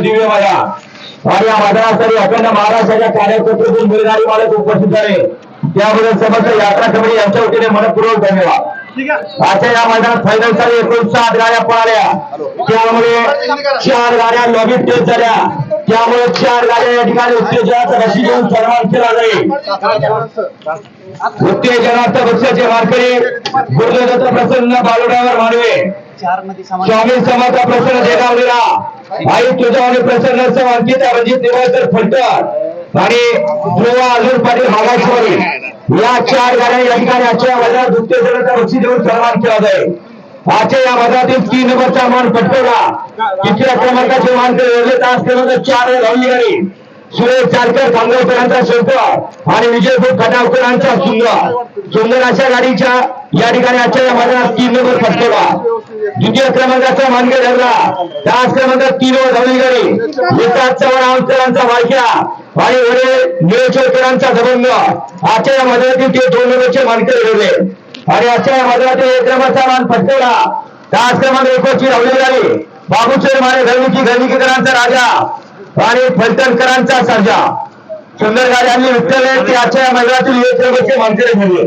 दिव्य आणि या अखंड महाराष्ट्राच्या कार्यकर्त्यातून बैलगाडी मालक उपस्थित आहे त्याबद्दल समस्त यात्रा कमिटी यांच्या वतीने मनपूर्वक धन्यवाद. आजच्या या मैदानात फायनल एकूण सात गाड्या पळाल्या. त्यामुळे चार गाड्या लॉबी टेस्ट झाल्या. त्यामुळे चार गाड्या या ठिकाणी उत्तेजनाचा रशी घेऊन सन्मान केला जाईल. उत्तेजनार्थ बक्षाचे मार्करी गुरुदत्त प्रसन्न बालुडावर मानवे. स्वामी समर्थ प्रसन्न देगावलेला आई तुझा आणि प्रसन्न सम अंकिता रणजित निवासर फलटण. आणि ध्रुवा अजून पाटील मागाश्वरी या चार गाड्या या ठिकाणी आजच्या मैदानात उत्तेजनाचा बक्षी देऊन सन्मान केला जाईल. आजच्या या मैदानातील तीन नंबरचा मान पटकवला. तिसऱ्या क्रमांकाचे मान केले तास केलं तर चार धावली गाडी सुरेश चारकर खामगावकरांचा शंकर आणि विजयपूर खटावकरांचा सुंदर. सुंदर अशा गाडीच्या या ठिकाणी आजच्या या मैदानात तीन नंबर पटकवला द्वितीय क्रमांकाचा मानगे ठरला त्याच क्रमांकात तीन वर धावली गाडी. विकास चव्हाण आवकरांचा वाळक्या आणि वडे निळेश्वरकरांचा दबंग. आजच्या या मैदानातील ते दोन नंबरचे मानकरी ठरले. आणि आजच्या या मैदानातील एक क्रमांचा मान पटकवला. त्याच क्रमांक एकोणची धावली गाडी. बाबूचे माने घरमुखी घरमुखीकरांचा राजा. आणि फलटणकरांचा सर्जा सुंदर गाड्यांनी विठ्ठल ते आजच्या या मैदानातील एक नंबरचे मानकरी ठरले.